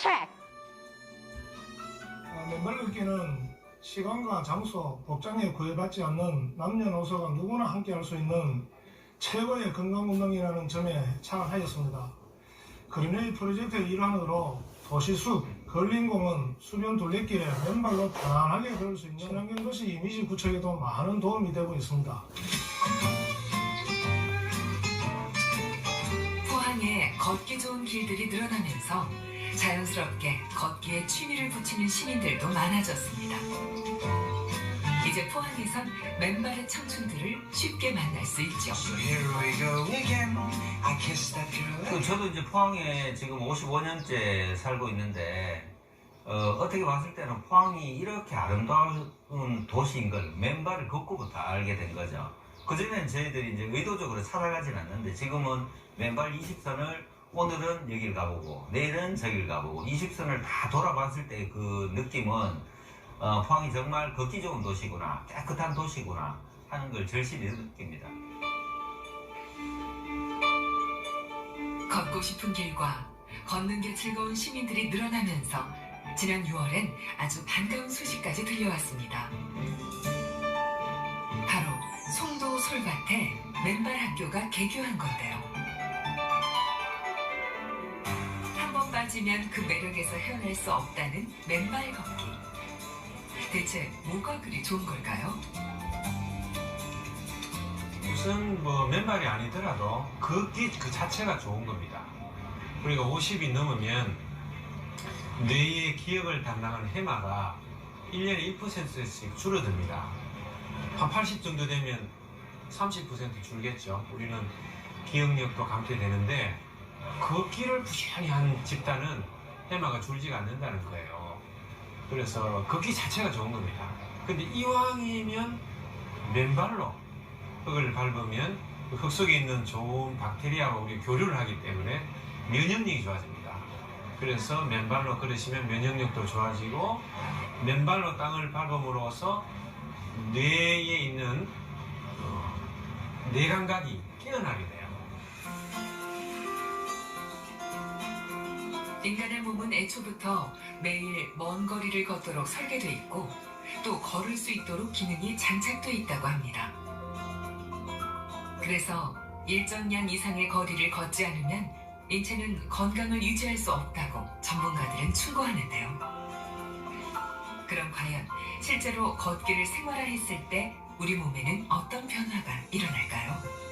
check. 아, 뭐 멤버들끼리는 시간과 장소, 복장에 구애받지 않는 남녀노소가 누구나 함께 할 수 있는 최고의 건강운동이라는 점에 창하였습니다. 그린웨이 프로젝트의 일환으로 도시숲, 걸린공원, 수변 둘레길에 맨발로 편안하게 걸을 수 있는 친환경 도시 이미지 구축에도 많은 도움이 되고 있습니다. 포항에 걷기 좋은 길들이 늘어나면서 자연스럽게 걷기에 취미를 붙이는 시민들도 많아졌습니다. 이제 포항에선 맨발의 청춘들을 쉽게 만날 수 있죠. So here we go again. I kiss that girl. 그 저도 이제 포항에 지금 55년째 살고 있는데 어, 떻게 봤을 때는 포항이 이렇게 아름다운 도시인 걸 맨발을 걷고부터 알게 된 거죠. 그전에는 저희들이 이제 의도적으로 찾아가진 않는데 지금은 맨발 20선을 오늘은 여길 가보고 내일은 저길 가보고 20선을 다 돌아봤을 때 그 느낌은 어, 포항이 정말 걷기 좋은 도시구나 깨끗한 도시구나 하는 걸 절실히 느낍니다. 걷고 싶은 길과 걷는 게 즐거운 시민들이 늘어나면서 지난 6월엔 아주 반가운 소식까지 들려왔습니다. 바로 송도 솔밭에 맨발 학교가 개교한 건데요. 빠지면 그 매력에서 헤어날 수 없다는 맨발 걷기. 대체 뭐가 그리 좋은 걸까요? 무슨 뭐 맨발이 아니더라도 걷기 그 자체가 좋은 겁니다. 우리가 50이 넘으면 뇌의 기억을 담당하는 해마가 1년에 1%씩 줄어듭니다. 한 80 정도 되면 30% 줄겠죠. 우리는 기억력도 감퇴되는데 걷기를 부지런히 한 집단은 해마가 줄지가 않는다는 거예요. 그래서 걷기 자체가 좋은 겁니다. 근데 이왕이면 맨발로 흙을 밟으면 그흙 속에 있는 좋은 박테리아와 우리 교류를 하기 때문에 면역력이 좋아집니다. 그래서 맨발로 걸으시면 면역력도 좋아지고 맨발로 땅을 밟음으로써 뇌에 있는 어, 뇌감각이 깨어나게 인간의 몸은 애초부터 매일 먼 거리를 걷도록 설계돼 있고 또 걸을 수 있도록 기능이 장착돼 있다고 합니다. 그래서 일정량 이상의 거리를 걷지 않으면 인체는 건강을 유지할 수 없다고 전문가들은 충고하는데요. 그럼 과연 실제로 걷기를 생활화했을 때 우리 몸에는 어떤 변화가 일어날까요?